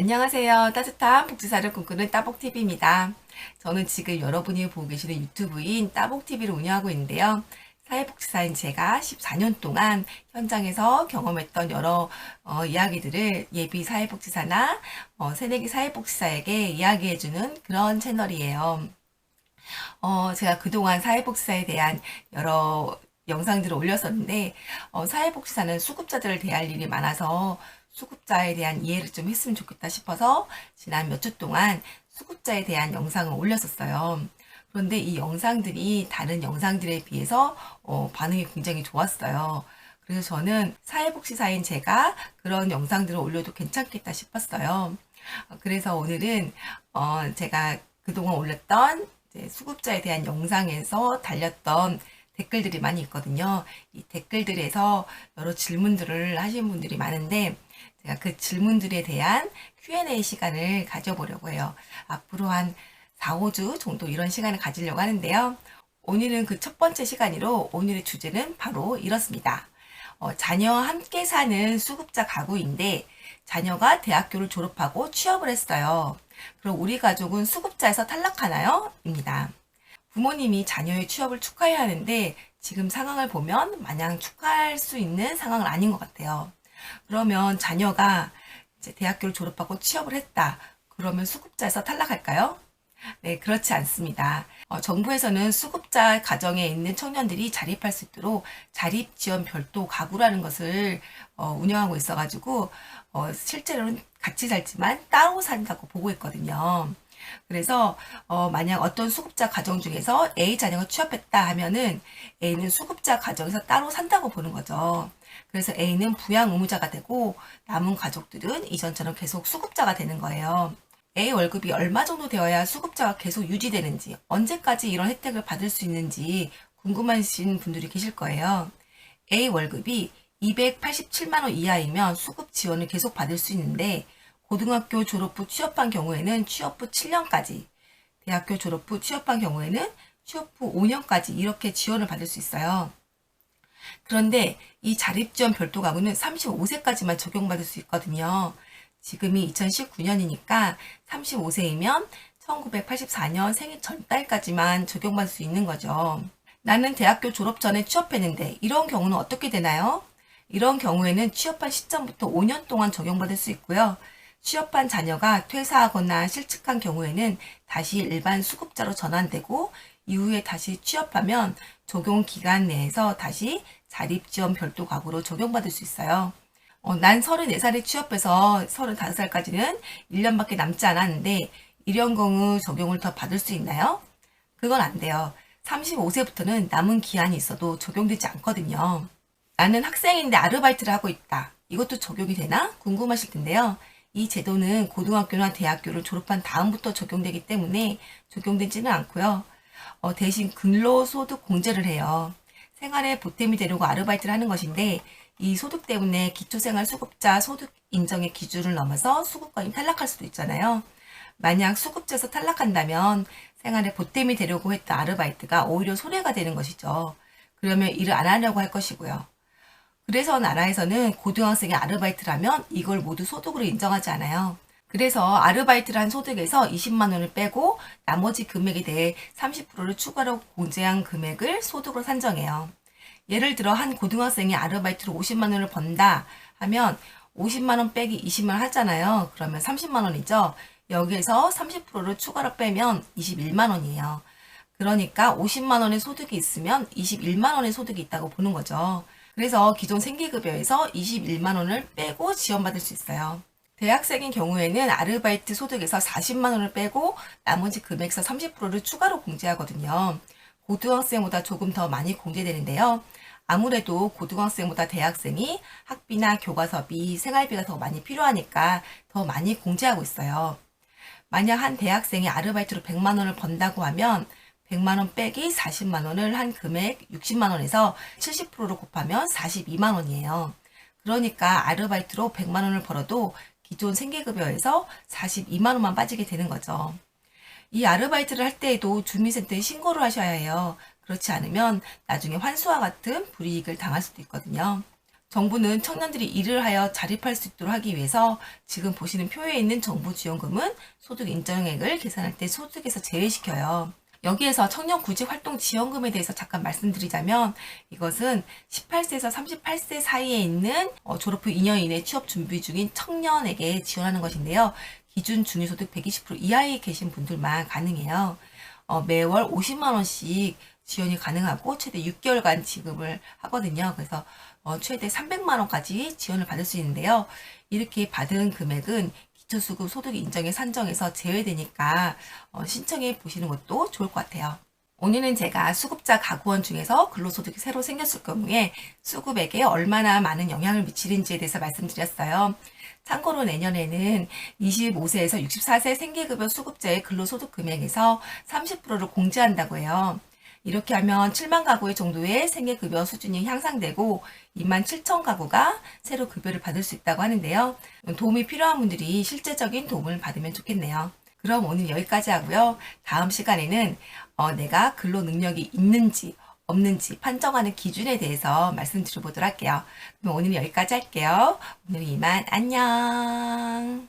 안녕하세요. 따뜻한 복지사를 꿈꾸는 따복TV입니다. 저는 지금 여러분이 보고 계시는 유튜브인 따복TV를 운영하고 있는데요. 사회복지사인 제가 14년 동안 현장에서 경험했던 여러 어, 이야기들을 예비 사회복지사나 어, 새내기 사회복지사에게 이야기해주는 그런 채널이에요. 어, 제가 그동안 사회복지사에 대한 여러 영상들을 올렸었는데, 어, 사회복지사는 수급자들을 대할 일이 많아서 수급자에 대한 이해를 좀 했으면 좋겠다 싶어서 지난 몇 주 동안 수급자에 대한 영상을 올렸었어요. 그런데 이 영상들이 다른 영상들에 비해서 어, 반응이 굉장히 좋았어요. 그래서 저는 사회복지사인 제가 그런 영상들을 올려도 괜찮겠다 싶었어요. 어, 그래서 오늘은 어, 제가 그동안 올렸던 수급자에 대한 영상에서 달렸던 댓글들이 많이 있거든요. 이 댓글들에서 여러 질문들을 하신 분들이 많은데 제가 그 질문들에 대한 Q&A 시간을 가져보려고 해요. 앞으로 한 4, 5주 정도 이런 시간을 가지려고 하는데요. 오늘은 그 첫 번째 시간으로 오늘의 주제는 바로 이렇습니다. 어, 자녀와 함께 사는 수급자 가구인데 자녀가 대학교를 졸업하고 취업을 했어요. 그럼 우리 가족은 수급자에서 탈락하나요? 입니다. 부모님이 자녀의 취업을 축하해야 하는데 지금 상황을 보면 마냥 축하할 수 있는 상황은 아닌 것 같아요. 그러면 자녀가 이제 대학교를 졸업하고 취업을 했다. 그러면 수급자에서 탈락할까요? 네, 그렇지 않습니다. 어, 정부에서는 수급자 가정에 있는 청년들이 자립할 수 있도록 자립 지원 별도 가구라는 것을 어, 운영하고 있어가지고 어, 실제로는 같이 살지만 따로 산다고 보고 있거든요. 그래서 어, 만약 어떤 수급자 가정 중에서 A 자녀가 취업했다 하면은 A는 수급자 가정에서 따로 산다고 보는 거죠. 그래서 A는 부양 의무자가 되고 남은 가족들은 이전처럼 계속 수급자가 되는 거예요. A 월급이 얼마 정도 되어야 수급자가 계속 유지되는지, 언제까지 이런 혜택을 받을 수 있는지 궁금하신 분들이 계실 거예요. A 월급이 287만 원 이하이면 수급 지원을 계속 받을 수 있는데 고등학교 졸업 후 취업한 경우에는 취업 후 7년까지, 대학교 졸업 후 취업한 경우에는 취업 후 5년까지 이렇게 지원을 받을 수 있어요. 그런데 이 자립지원 별도 가구는 35세까지만 적용받을 수 있거든요. 지금이 2019년이니까 35세이면 1984년 생일 전달까지만 적용받을 수 있는 거죠. 나는 대학교 졸업 전에 취업했는데 이런 경우는 어떻게 되나요? 이런 경우에는 취업한 시점부터 5년 동안 적용받을 수 있고요. 취업한 자녀가 퇴사하거나 실직한 경우에는 다시 일반 수급자로 전환되고 이후에 다시 취업하면 적용 기간 내에서 다시 자립지원 별도 가구로 적용받을 수 있어요. 어, 난 34살에 취업해서 35살까지는 1년밖에 남지 않았는데 경우 적용을 더 받을 수 있나요? 그건 안 돼요. 35세부터는 남은 기한이 있어도 적용되지 않거든요. 나는 학생인데 아르바이트를 하고 있다. 이것도 적용이 되나? 궁금하실 텐데요. 이 제도는 고등학교나 대학교를 졸업한 다음부터 적용되기 때문에 적용되지는 않고요. 어, 대신 근로소득 공제를 해요. 생활에 보탬이 되려고 아르바이트를 하는 것인데 이 소득 때문에 기초생활수급자 소득 인정의 기준을 넘어서 수급권이 탈락할 수도 있잖아요. 만약 수급자에서 탈락한다면 생활에 보탬이 되려고 했던 아르바이트가 오히려 손해가 되는 것이죠. 그러면 일을 안 하려고 할 것이고요. 그래서 나라에서는 고등학생이 아르바이트를 하면 이걸 모두 소득으로 인정하지 않아요. 그래서 아르바이트를 한 소득에서 20만 원을 빼고 나머지 금액에 대해 30%를 추가로 공제한 금액을 소득으로 산정해요. 예를 들어 한 고등학생이 아르바이트로 50만 원을 번다 하면 50만 원 빼기 20만 원 하잖아요. 그러면 30만 원이죠. 여기에서 30%를 추가로 빼면 21만 원이에요. 그러니까 50만 원의 소득이 있으면 21만 원의 소득이 있다고 보는 거죠. 그래서 기존 생계급여에서 21만 원을 빼고 지원받을 수 있어요. 대학생인 경우에는 아르바이트 소득에서 40만 원을 빼고 나머지 금액에서 30%를 추가로 공제하거든요. 고등학생보다 조금 더 많이 공제되는데요. 아무래도 고등학생보다 대학생이 학비나 교과서비, 생활비가 더 많이 필요하니까 더 많이 공제하고 있어요. 만약 한 대학생이 아르바이트로 100만 원을 번다고 하면 100만 원 빼기 40만 원을 한 금액 60만 원에서 70%로 곱하면 42만 원이에요. 그러니까 아르바이트로 100만 원을 벌어도 기존 생계급여에서 42만 원만 빠지게 되는 거죠. 이 아르바이트를 할 때에도 주민센터에 신고를 하셔야 해요. 그렇지 않으면 나중에 환수와 같은 불이익을 당할 수도 있거든요. 정부는 청년들이 일을 하여 자립할 수 있도록 하기 위해서 지금 보시는 표에 있는 정부 지원금은 소득 인정액을 계산할 때 소득에서 제외시켜요. 여기에서 청년 구직 활동 지원금에 대해서 잠깐 말씀드리자면 이것은 18세에서 38세 사이에 있는 어, 졸업 후 2년 이내 취업 준비 중인 청년에게 지원하는 것인데요. 기준 중위소득 120% 이하에 계신 분들만 가능해요. 어, 매월 50만 원씩 지원이 가능하고 최대 6개월간 지급을 하거든요. 그래서 어, 최대 300만 원까지 지원을 받을 수 있는데요. 이렇게 받은 금액은 기초수급 소득 인정에 산정해서 제외되니까 어, 신청해 보시는 것도 좋을 것 같아요. 오늘은 제가 수급자 가구원 중에서 근로소득이 새로 생겼을 경우에 수급액에 얼마나 많은 영향을 미치는지에 대해서 말씀드렸어요. 참고로 내년에는 25세에서 64세 생계급여 수급자의 근로소득 금액에서 30%를 공제한다고 해요. 이렇게 하면 7만 가구 정도의 생계급여 수준이 향상되고 2만 7천 가구가 새로 급여를 받을 수 있다고 하는데요. 도움이 필요한 분들이 실제적인 도움을 받으면 좋겠네요. 그럼 오늘 여기까지 하고요. 다음 시간에는 어, 내가 근로 능력이 있는지 없는지 판정하는 기준에 대해서 말씀드려보도록 할게요. 그럼 오늘 여기까지 할게요. 오늘 이만 안녕.